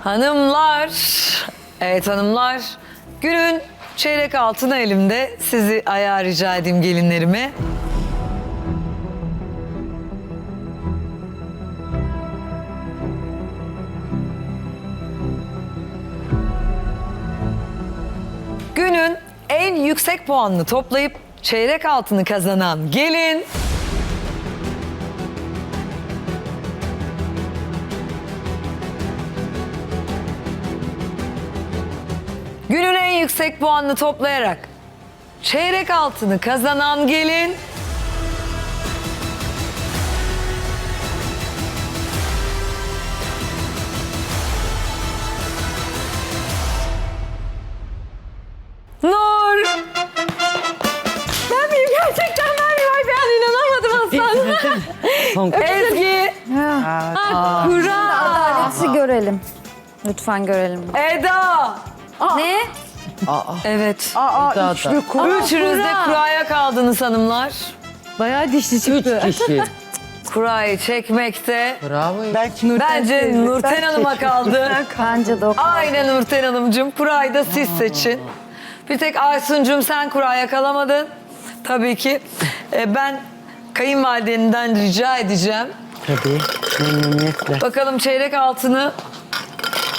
Hanımlar, evet hanımlar. Günün çeyrek altını elimde. Sizi ayağa rica edeyim gelinlerime. Günün en yüksek puanını toplayıp çeyrek altını kazanan gelin yüksek puanını toplayarak çeyrek altını kazanan gelin Nur. Ben miyim gerçekten ben miyim? Ay ben inanamadım aslanım. Ezgi. Kura. Adaleti görelim. Lütfen görelim. Eda. Ne? Evet. Aa, üçlü kuru. Üçünüz de kuraya kaldınız hanımlar. Bayağı dişli çıktı. kişi. Kurayı çekmekte. Bravo. Ben Bence Nurten Hanım'a kaldı. Bence de o. Aynen Nurten Hanımcığım. Kurayı da siz seçin. Bir tek Aysun'cum sen kuraya kalamadın. Tabii ki. Ee, ben kayınvalidenden rica edeceğim. Tabii memnuniyetle. Bakalım çeyrek altını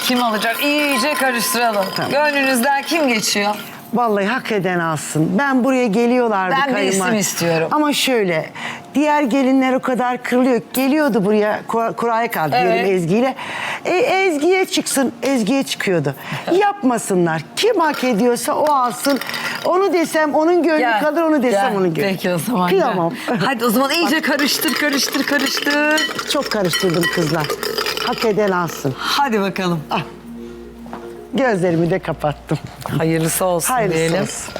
kim alacak? İyice karıştıralım. Gönlünüzden kim geçiyor? Vallahi hak eden alsın. Ben buraya geliyorlardı Ben bir kayınval- isim istiyorum. Ama şöyle diğer gelinler o kadar kırılıyor. Geliyordu buraya kur- kuraya kaldı Evet. diyelim Ezgi'yle. E, Ezgi'ye çıksın. Ezgi'ye çıkıyordu. Yapmasınlar. Kim hak ediyorsa o alsın. Onu desem onun gönlü Gel, kalır. Onu desem gel. onun gönlü. Peki o zaman gel. Kıyamam. Hadi o zaman iyice karıştır, karıştır, karıştır. Çok karıştırdım kızlar. Hak eden alsın. Hadi bakalım. Gözlerimi de kapattım. Hayırlısı olsun Hayırlısı diyelim. olsun.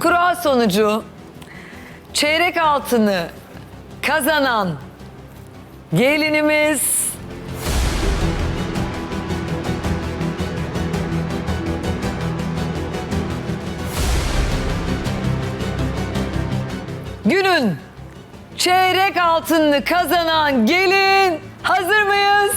Kura sonucu çeyrek altını kazanan gelinimiz günün çeyrek altını kazanan gelin hazır mıyız?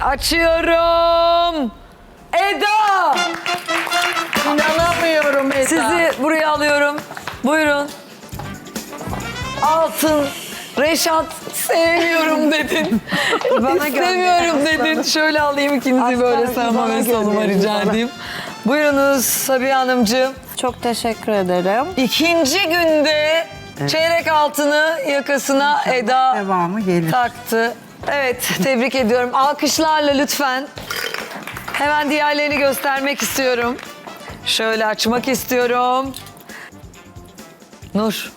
Açıyorum. Eda. İnanamıyorum Eda. Sizi buraya alıyorum. Buyurun. Altın. Reşat sevmiyorum dedin. Bana İstemiyorum dedin. Şöyle alayım ikinizi böyle sağıma ve soluma rica edeyim. Buyurunuz Sabiha Hanımcığım. Çok teşekkür ederim. İkinci günde çeyrek altını yakasına Eda Devamı gelir. taktı. Evet, tebrik ediyorum. Alkışlarla lütfen. Hemen diğerlerini göstermek istiyorum. Şöyle açmak istiyorum. Nur,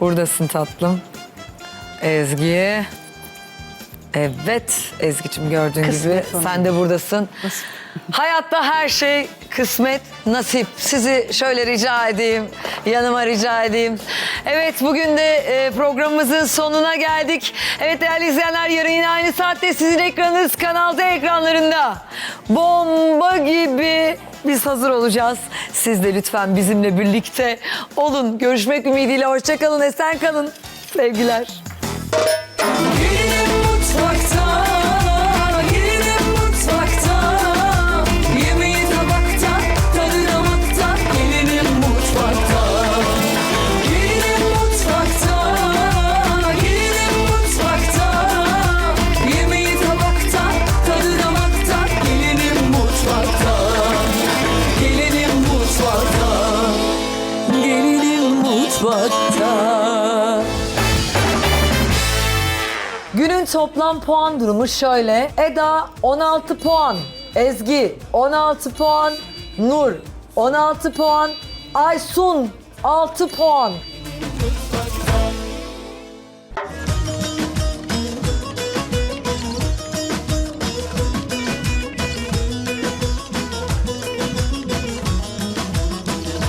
buradasın tatlım. Ezgi. Evet Ezgi'cim gördüğün gibi sen de buradasın. Hayatta her şey kısmet, nasip. Sizi şöyle rica edeyim, yanıma rica edeyim. Evet bugün de e, programımızın sonuna geldik. Evet değerli izleyenler yarın yine aynı saatte sizin ekranınız Kanal D ekranlarında. Bomba gibi biz hazır olacağız. Siz de lütfen bizimle birlikte olun. Görüşmek ümidiyle hoşçakalın, esen kalın. Sevgiler. you. Toplam puan durumu şöyle. Eda 16 puan, Ezgi 16 puan, Nur 16 puan, Aysun 6 puan,